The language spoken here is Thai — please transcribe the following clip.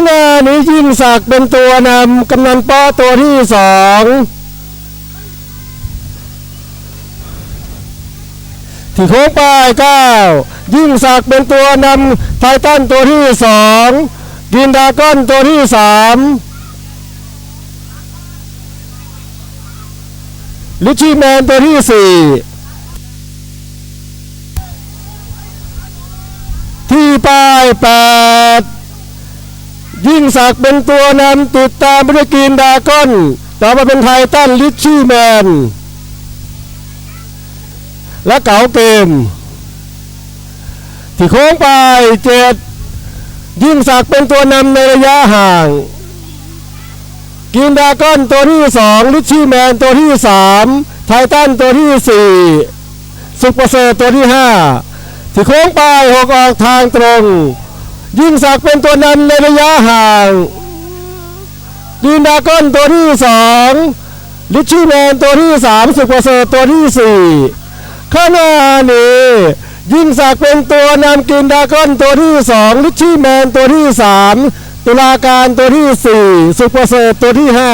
นี้ยิ่งศักดิ์เป็นตัวนำกำนันป้อตัวที่สองที่โค้งป้ายเก้ายิ่งศักดิ์เป็นตัวนำไททันตัวที่สองกินดาก้อนตัวที่สามลิชี่แมนตัวที่สี่ที่ป้ายแปด ยิ่งศักเป็นตัวนำติดตามบริกีนดากอน ต่อมาเป็นไททันลิชชี่แมน และเก๋าเกม ที่โค้งไปเจ็ดยิ่งศักเป็นตัวนำในระยะห่าง กินดากอนตัวที่สองลิชชี่แมนตัวที่สามไททันตัวที่สี่สุปเปอร์เซอร์ตัวที่ห้าที่โค้งไปหกออกทางตรง ยิ่งศักดิ์เป็นตัวนำในระยะห่างดีนดากอนตัวที่สองลิชชี่แมนตัวที่สามสุกเปอร์เซอร์ตัวที่สี่ข้างหน้านี้ยิ่งศักดิ์เป็นตัวนำกินดากอนตัวที่สองลิชชี่แมนตัวที่สามตุลาการตัวที่สี่สุกเปอร์เซอร์ตัวที่ห้า